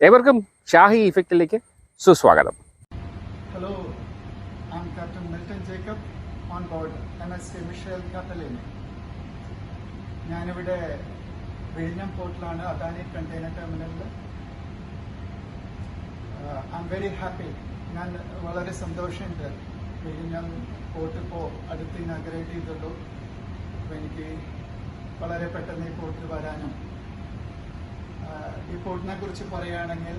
ഏവർക്കും ഷാഹി ഇഫക്റ്റിലേക്ക് സുസ്വാഗതം. Hello on board MSC Michelle Capellini. ഞാനിവിടെ വിഴിഞ്ഞം പോർട്ടിലാണ് അദാനി കണ്ടെയ്നർ ടെർമിനലിൽ ഐ വെരി ഹാപ്പി ഞാൻ വളരെ സന്തോഷമുണ്ട്. വിഴിഞ്ഞം പോർട്ട് ഇപ്പോൾ അടുത്ത് ഇനാഗ്രേറ്റ് ചെയ്തുള്ളൂ. അപ്പോൾ എനിക്ക് വളരെ പെട്ടെന്ന് ഈ പോർട്ടിൽ വരാനും ആഹ് ഈ പോർട്ടിനെ കുറിച്ച് പറയുകയാണെങ്കിൽ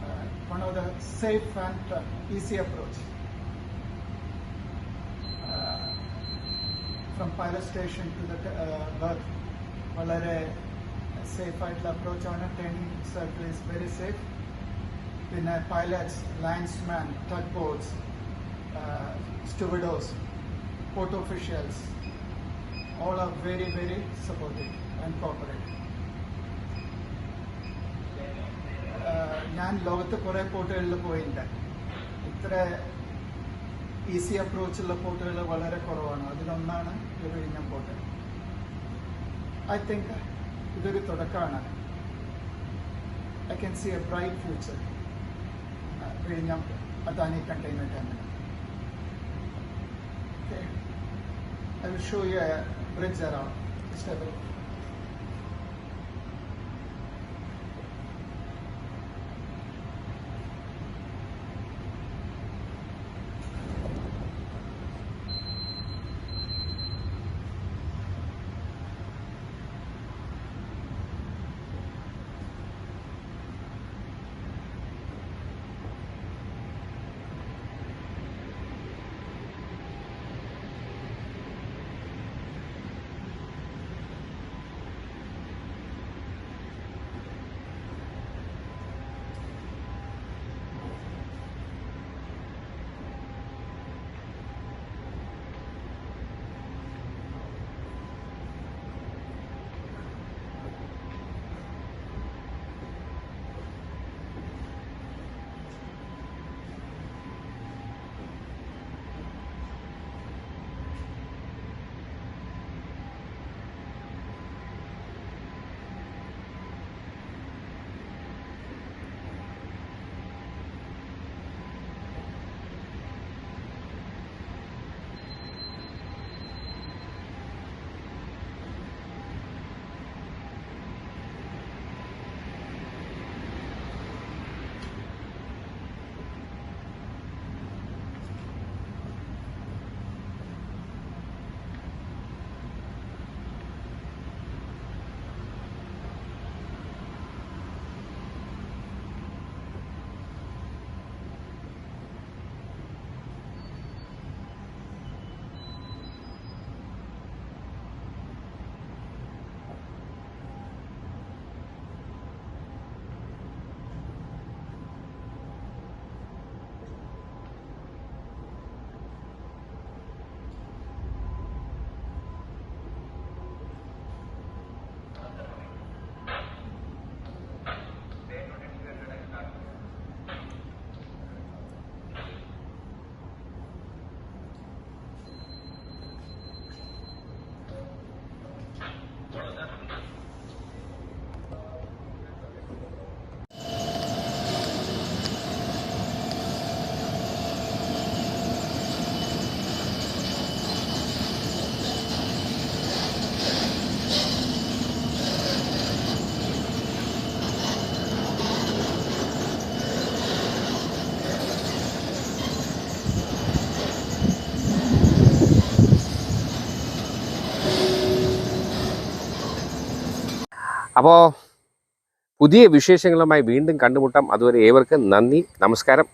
uh, one of the safe and uh, easy approach. Uh, from pilot station to the uh, berth, വളരെ സേഫ് ആയിട്ടുള്ള അപ്രോച്ചാണ് training circle is very safe പിന്നെ pilots linesman tug boats stevedores port officials all are very very supportive and cooperative ഞാൻ ലോകത്ത് കുറെ പോർട്ടുകളിൽ പോയിട്ടുണ്ട്. ഇത്ര easy അപ്രോച്ചുള്ള പോർട്ടുകൾ വളരെ കുറവാണ്. അതിലൊന്നാണ് ഈ ഫോട്ടോ ഐ തിങ്ക് ഇതൊരു തുടക്കമാണ്. I can see a bright future വിഴിഞ്ഞം Adani container terminal I will show you a bridge around. Have അപ്പോൾ പുതിയ വിശേഷങ്ങളുമായി വീണ്ടും കണ്ടുമുട്ടാം. അതുവരെ ഏവർക്കും നന്ദി നമസ്കാരം.